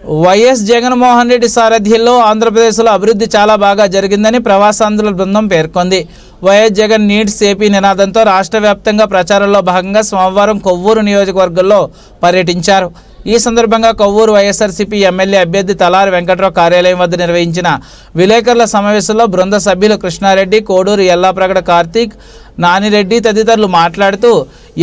YS Jaganmohan Reddy సారథ్యంలో ఆంధ్రప్రదేశ్లో అభివృద్ధి చాలా బాగా జరిగిందని ప్రవాసాంధ్రుల బృందం పేర్కొంది. వైఎస్ జగన్ నీడ్స్ ఏపీ నినాదంతో రాష్ట్ర వ్యాప్తంగా ప్రచారంలో భాగంగా సోమవారం కొవ్వూరు నియోజకవర్గంలో పర్యటించారు. ఈ సందర్భంగా కొవ్వూరు వైఎస్ఆర్సీపీ ఎమ్మెల్యే అభ్యర్థి తలారి వెంకట్రావు కార్యాలయం వద్ద నిర్వహించిన విలేకరుల సమావేశంలో బృంద సభ్యులు కృష్ణారెడ్డి కోడూరు ఎల్లాప్రగడ కార్తీక్ నానిరెడ్డి తదితరులు మాట్లాడుతూ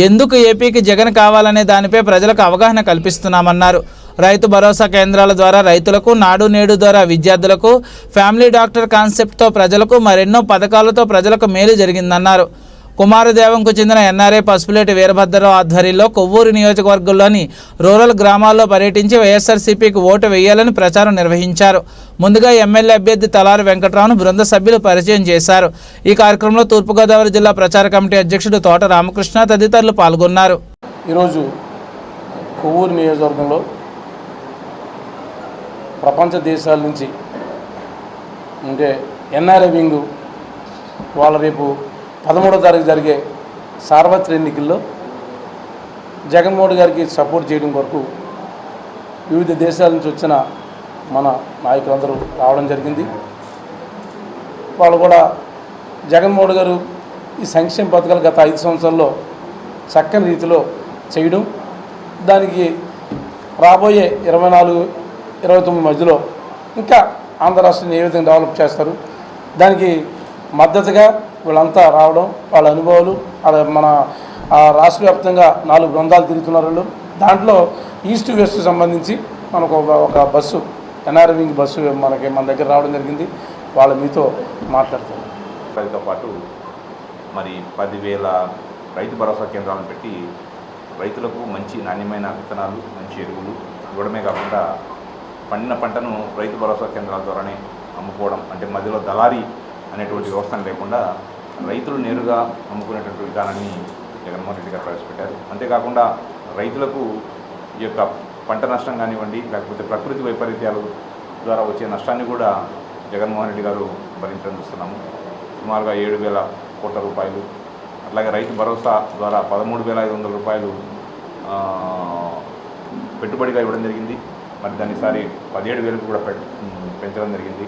ఎందుకు ఏపీకి జగన్ కావాలనే దానిపై ప్రజలకు అవగాహన కల్పిస్తున్నామన్నారు. రైతు భరోసా కేంద్రాల ద్వారా రైతులకు నాడు నేడు ద్వారా విద్యార్థులకు ఫ్యామిలీ డాక్టర్ కాన్సెప్ట్తో ప్రజలకు మరెన్నో పథకాలతో ప్రజలకు మేలు జరిగిందన్నారు. కుమారదేవంకు చెందిన ఎన్ఆర్ఐ పసుపులేటి వీరభద్రరావు ఆధ్వర్యంలో కొవ్వూరు నియోజకవర్గంలోని రూరల్ గ్రామాల్లో పర్యటించి వైఎస్ఆర్సీపీకి ఓటు వేయాలని ప్రచారం నిర్వహించారు. ముందుగా ఎమ్మెల్యే అభ్యర్థి తలారి వెంకట్రావును బృంద సభ్యులు పరిచయం చేశారు. ఈ కార్యక్రమంలో తూర్పుగోదావరి జిల్లా ప్రచార కమిటీ అధ్యక్షుడు తోట రామకృష్ణ తదితరులు పాల్గొన్నారు. ఈరోజు కొవ్వూరు నియోజకవర్గంలో ప్రపంచ దేశాల నుంచి అంటే ఎన్ఆర్ఐ వింగ్ వాళ్ళ రేపు పదమూడో తారీఖు జరిగే సార్వత్రిక ఎన్నికల్లో జగన్మోహన్ గారికి సపోర్ట్ చేయడం కొరకు వివిధ దేశాల నుంచి వచ్చిన మన నాయకులందరూ రావడం జరిగింది. వాళ్ళు కూడా జగన్మోహన్ గారు ఈ సంక్షేమ పథకాలు గత ఐదు సంవత్సరాల్లో చక్కని రీతిలో చేయడం. దానికి రాబోయే ఇరవై నాలుగు ఇరవై తొమ్మిది మధ్యలో ఇంకా ఆంధ్ర రాష్ట్రాన్ని ఏ విధంగా డెవలప్ చేస్తారు? దానికి మద్దతుగా వీళ్ళంతా రావడం వాళ్ళ అనుభవాలు అలా మన ఆ రాష్ట్ర వ్యాప్తంగా నాలుగు బృందాలు తిరుగుతున్నారు వాళ్ళు. దాంట్లో ఈస్ట్ వెస్ట్ సంబంధించి మనకు ఒక ఒక బస్సు ఎన్ఆర్ వింగ్ బస్సు మనకి మన దగ్గర రావడం జరిగింది. వాళ్ళ మీతో మాట్లాడుతారు. రైతుతో పాటు మరి పదివేల రైతు భరోసా కేంద్రాలను పెట్టి రైతులకు మంచి నాణ్యమైన విత్తనాలు మంచి ఎరువులు ఇవ్వడమే కాకుండా పండిన పంటను రైతు భరోసా కేంద్రాల ద్వారానే అమ్ముకోవడం అంటే మధ్యలో దళారీ అనేటువంటి వ్యవస్థను లేకుండా రైతులు నేరుగా అమ్ముకునేటువంటి విధానాన్ని జగన్మోహన్ రెడ్డి గారు ప్రవేశపెట్టారు. అంతేకాకుండా రైతులకు ఈ యొక్క పంట నష్టం కానివ్వండి లేకపోతే ప్రకృతి వైపరీత్యాలు ద్వారా వచ్చే నష్టాన్ని కూడా జగన్మోహన్ రెడ్డి గారు భరించడం చూస్తున్నాము. సుమారుగా ఏడు వేల కోట్ల రూపాయలు అట్లాగే రైతు భరోసా ద్వారా పదమూడు వేల ఐదు వందల రూపాయలు పెట్టుబడిగా ఇవ్వడం జరిగింది. మరి దాన్ని ఈసారి పదిహేడు వేలకు కూడా పెంచడం జరిగింది.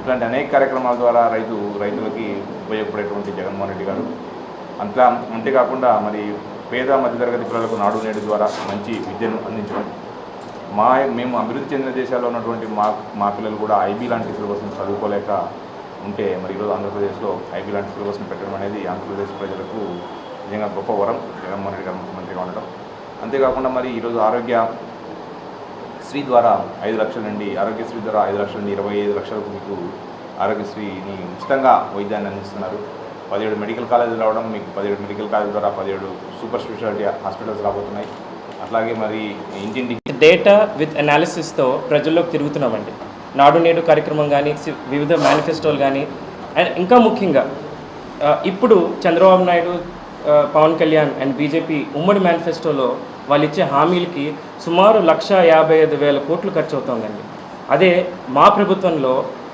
ఇట్లాంటి అనేక కార్యక్రమాల ద్వారా రైతు రైతులకి ఉపయోగపడేటువంటి జగన్మోహన్ రెడ్డి గారు. అంతా అంతేకాకుండా మరి పేద మధ్యతరగతి పిల్లలకు నాడు నేడు ద్వారా మంచి విద్యను అందించడం. మా మేము అభివృద్ధి చెందిన దేశాల్లో ఉన్నటువంటి మా మా పిల్లలు కూడా ఐబీ లాంటి సిలబస్ని చదువుకోలేక ఉంటే మరి ఈరోజు ఆంధ్రప్రదేశ్లో ఐబీ లాంటి సిలబస్ని పెట్టడం అనేది ఆంధ్రప్రదేశ్ ప్రజలకు నిజంగా గొప్ప వరం. జగన్మోహన్ రెడ్డి గారు ముఖ్యమంత్రిగా ఉండడం అంతేకాకుండా మరి ఈరోజు ఆరోగ్య శ్రీ ద్వారా ఐదు లక్షల నుండి ఆరోగ్యశ్రీ ద్వారా ఐదు లక్షల నుండి ఇరవై ఐదు లక్షలకు మీకు ఆరోగ్యశ్రీని ఉచితంగా వైద్యాన్ని అందిస్తున్నారు. పదిహేడు మెడికల్ కాలేజీలు రావడం మీకు పదిహేడు మెడికల్ కాలేజ్ ద్వారా పదిహేడు సూపర్ స్పెషాలిటీ హాస్పిటల్స్ రాబోతున్నాయి. అట్లాగే మరి ఇంటింటి డేటా విత్ అనాలిసిస్తో ప్రజల్లోకి తిరుగుతున్నామండి. నాడు నేడు కార్యక్రమం కానీ వివిధ మేనిఫెస్టోలు కానీ అండ్ ఇంకా ముఖ్యంగా ఇప్పుడు చంద్రబాబు నాయుడు పవన్ కళ్యాణ్ అండ్ బీజేపీ ఉమ్మడి మేనిఫెస్టోలో వాళ్ళు ఇచ్చే హామీలకి సుమారు లక్ష యాభై ఐదు వేల కోట్లు ఖర్చు అవుతుందండి అదే మా ప్రభుత్వంలో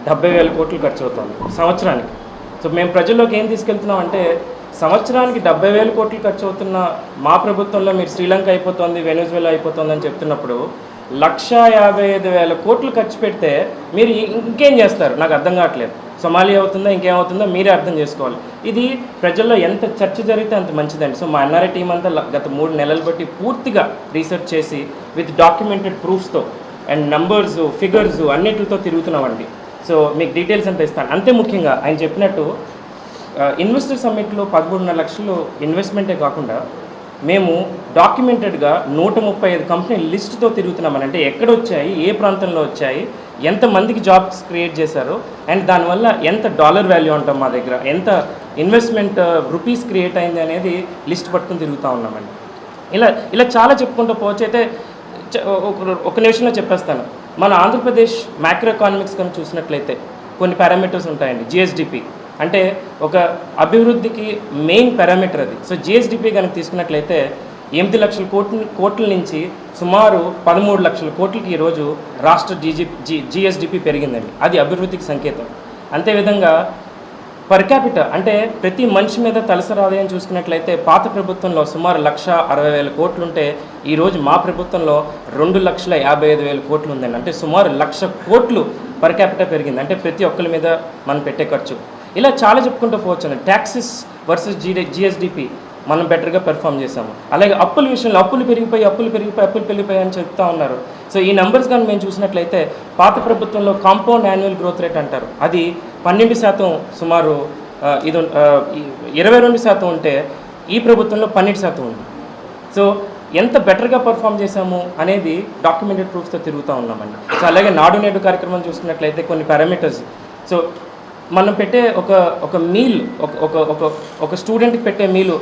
డెబ్బై వేల కోట్లు ఖర్చు అవుతుంది సంవత్సరానికి. సో మేము ప్రజల్లోకి ఏం తీసుకెళ్తున్నాం అంటే సంవత్సరానికి డెబ్బై వేల కోట్లు ఖర్చు అవుతున్న మా ప్రభుత్వంలో మీరు శ్రీలంక అయిపోతుంది వెనుజువేలా అయిపోతుంది అని చెప్తున్నప్పుడు లక్ష యాభై ఐదు వేల కోట్లు ఖర్చు పెడితే మీరు ఇంకేం చేస్తారు? నాకు అర్థం కావట్లేదు. సొమాలియా అవుతుందో ఇంకేమవుతుందో మీరే అర్థం చేసుకోవాలి. ఇది ప్రజల్లో ఎంత చర్చ జరిగితే అంత మంచిదండి. సో మా ఎన్ఆర్ఐ టీం అంతా గత మూడు నెలలు బట్టి పూర్తిగా రీసెర్చ్ చేసి విత్ డాక్యుమెంటెడ్ ప్రూఫ్స్తో అండ్ నంబర్స్ ఫిగర్స్ అన్నిటితో తిరుగుతున్నామండి. సో మీకు డీటెయిల్స్ అంతా ఇస్తాను. అంతే ముఖ్యంగా ఆయన చెప్పినట్టు ఇన్వెస్టర్ సమ్మిట్లో పదమూడున్నర లక్షలు ఇన్వెస్ట్మెంటే కాకుండా మేము డాక్యుమెంటెడ్గా నూట ముప్పై ఐదు కంపెనీలు లిస్టుతో తిరుగుతున్నామని అంటే ఎక్కడ వచ్చాయి ఏ ప్రాంతంలో వచ్చాయి ఎంతమందికి జాబ్స్ క్రియేట్ చేశారు అండ్ దానివల్ల ఎంత డాలర్ వాల్యూ అంటాం మా దగ్గర ఎంత ఇన్వెస్ట్మెంట్ రూపీస్ క్రియేట్ అయింది అనేది లిస్ట్ పట్టుకుని తిరుగుతూ ఉన్నామండి. ఇలా ఇలా చాలా చెప్పుకుంటూ పోవచ్చు. అయితే ఒక- ఒక నిమిషంలో చెప్పేస్తాను. మన ఆంధ్రప్రదేశ్ మ్యాక్రో ఎకానమిక్స్ కానీ చూసినట్లయితే కొన్ని పారామీటర్స్ ఉంటాయండి. జిఎస్డిపి. అంటే ఒక అభివృద్ధికి మెయిన్ పారామీటర్ అది. సో జిఎస్డిపి కనుక తీసుకున్నట్లయితే ఎనిమిది లక్షల కోట్ల కోట్ల నుంచి సుమారు పదమూడు లక్షల కోట్లకి ఈరోజు రాష్ట్ర జీజీ జి జిఎస్డిపి పెరిగిందండి. అది అభివృద్ధికి సంకేతం. అంతేవిధంగా పర్ క్యాపిటల్ అంటే ప్రతి మనిషి మీద తలసరి ఆదాయం చూసుకున్నట్లయితే పాత ప్రభుత్వంలో సుమారు లక్ష అరవై వేల కోట్లు ఉంటే ఈరోజు మా ప్రభుత్వంలో రెండు లక్షల యాభై ఐదు వేల కోట్లు ఉందండి అంటే సుమారు లక్ష కోట్లు పర్ క్యాపిటల్ పెరిగింది. అంటే ప్రతి ఒక్కరి మీద మనం పెట్టే ఖర్చు. ఇలా చాలా చెప్పుకుంటూ పోవచ్చు ట్యాక్సెస్ వర్సెస్ జీ జిఎస్డిపి మనం బెటర్గా పెర్ఫామ్ చేసాము అలాగే అప్పుల విషయంలో అప్పులు పెరిగిపోయి అప్పులు పెరిగిపోయి అప్పులు పెరిగిపోయి అని చెప్తా ఉన్నారు. సో ఈ నెంబర్స్ కానీ మేము చూసినట్లయితే పాత ప్రభుత్వంలో కాంపౌండ్ యాన్యువల్ గ్రోత్ రేట్ అంటారు. అది పన్నెండు శాతం సుమారు ఇది ఇరవై రెండు శాతం ఉంటే ఈ ప్రభుత్వంలో పన్నెండు శాతం ఉంది. సో ఎంత బెటర్గా పర్ఫామ్ చేశాము అనేది డాక్యుమెంటెడ్ ప్రూఫ్స్తో తిరుగుతూ ఉన్నామండి. సో అలాగే నాడు నేడు కార్యక్రమం చూసుకున్నట్లయితే కొన్ని పారామీటర్స్ సో మనం పెట్టే ఒక ఒక మీల్ ఒక ఒక ఒక ఒక స్టూడెంట్కి పెట్టే మీలు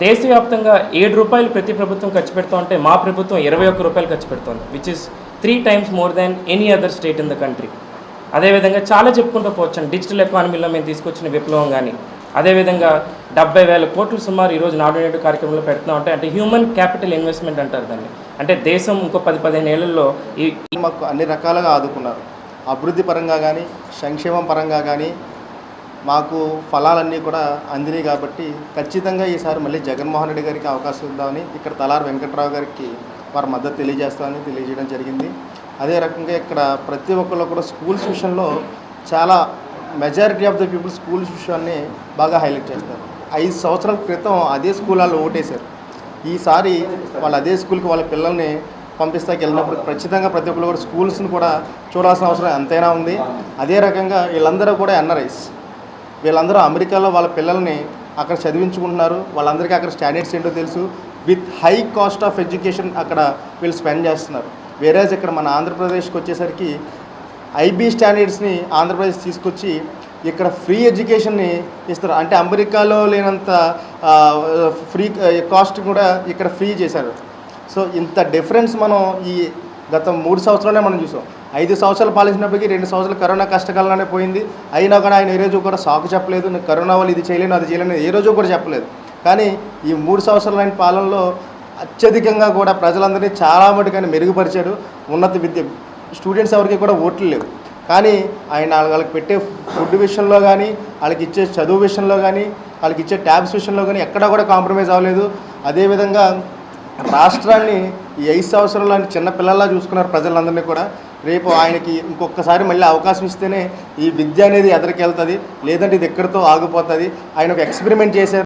దేశవ్యాప్తంగా ఏడు రూపాయలు ప్రతి ప్రభుత్వం ఖర్చు పెడతా ఉంటే మా ప్రభుత్వం ఇరవై ఒక్క రూపాయలు ఖర్చు పెడుతోంది which is three times more than any other state in the country అదేవిధంగా చాలా చెప్పుకుంటూ పోవచ్చు డిజిటల్ ఎకానమీలో మేము తీసుకొచ్చిన విప్లవం కానీ అదేవిధంగా డెబ్బై వేల కోట్లు సుమారు ఈరోజు నాడు నేడు కార్యక్రమంలో పెడుతూ ఉంటాయి అంటే హ్యూమన్ క్యాపిటల్ ఇన్వెస్ట్మెంట్ అంటారు దాన్ని. అంటే దేశం ఇంకో పది పదిహేను ఏళ్ళలో ఈ మాకు అన్ని రకాలుగా ఆదుకున్నారు. అభివృద్ధి పరంగా కానీ సంక్షేమం పరంగా కానీ మాకు ఫలాలన్నీ కూడా అందినాయి కాబట్టి ఖచ్చితంగా ఈసారి మళ్ళీ జగన్మోహన్ రెడ్డి గారికి అవకాశం ఇద్దామని ఇక్కడ తలార్ వెంకట్రావు గారికి వారి మద్దతు తెలియజేస్తామని తెలియజేయడం జరిగింది. అదే రకంగా ఇక్కడ ప్రతి ఒక్కళ్ళు కూడా స్కూల్స్ విషయంలో చాలా majority of the people schools విషయాన్ని బాగా హైలైట్ చేస్తారు. ఐదు సంవత్సరాల క్రితం అదే స్కూల్ వాళ్ళు ఓటేశారు. ఈసారి వాళ్ళు అదే స్కూల్కి వాళ్ళ పిల్లల్ని పంపిస్తాకి వెళ్ళినప్పుడు ఖచ్చితంగా ప్రతి ఒక్కరు కూడా స్కూల్స్ని కూడా చూడాల్సిన అవసరం ఎంతైనా ఉంది. అదే రకంగా వీళ్ళందరూ కూడా ఎన్ఆర్ఐస్ వీళ్ళందరూ అమెరికాలో వాళ్ళ పిల్లల్ని అక్కడ చదివించుకుంటున్నారు. వాళ్ళందరికీ అక్కడ స్టాండర్డ్స్ ఏంటో తెలుసు. With high cost of education అక్కడ వీళ్ళు స్పెండ్ చేస్తున్నారు. వేరేజ్ ఇక్కడ మన ఆంధ్రప్రదేశ్కి వచ్చేసరికి ఐబీ స్టాండర్డ్స్ని ఆంధ్రప్రదేశ్ తీసుకొచ్చి ఇక్కడ ఫ్రీ ఎడ్యుకేషన్ని ఇస్తారు. అంటే అమెరికాలో లేనంత ఫ్రీ కాస్ట్ కూడా ఇక్కడ ఫ్రీ చేశారు. సో ఇంత డిఫరెన్స్ మనం ఈ గత మూడు సంవత్సరాలే మనం చూసాం. ఐదు సంవత్సరాలు పాలించినప్పటికీ రెండు సంవత్సరాలు కరోనా కష్టకాలంలోనే పోయింది. అయినా కూడా ఆయన ఏ రోజు కూడా సాకు చెప్పలేదు. నేను కరోనా వల్ల ఇది చేయలేను అది చేయలేను ఏ రోజు కూడా చెప్పలేదు. కానీ ఈ మూడు సంవత్సరాల ఆయన పాలనలో అత్యధికంగా కూడా ప్రజలందరినీ చాలా మటుకని మెరుగుపరిచాడు. ఉన్నత విద్య స్టూడెంట్స్ ఎవరికి కూడా ఓట్లు లేవు. కానీ ఆయన వాళ్ళకి పెట్టే ఫుడ్ విషయంలో కానీ వాళ్ళకి ఇచ్చే చదువు విషయంలో కానీ వాళ్ళకి ఇచ్చే ట్యాబ్స్ విషయంలో కానీ ఎక్కడా కూడా కాంప్రమైజ్ అవ్వలేదు. అదేవిధంగా రాష్ట్రాన్ని ఈ ఐదు సంవత్సరంలో లాంటి చిన్న పిల్లల్లా చూసుకున్నారు ప్రజలందరినీ కూడా. రేపు ఆయనకి ఇంకొకసారి మళ్ళీ అవకాశం ఇస్తేనే ఈ విద్య అనేది ఎదరికి వెళ్తుంది లేదంటే ఇది ఎక్కడితో ఆగిపోతుంది. ఆయన ఒక ఎక్స్పెరిమెంట్ చేశారు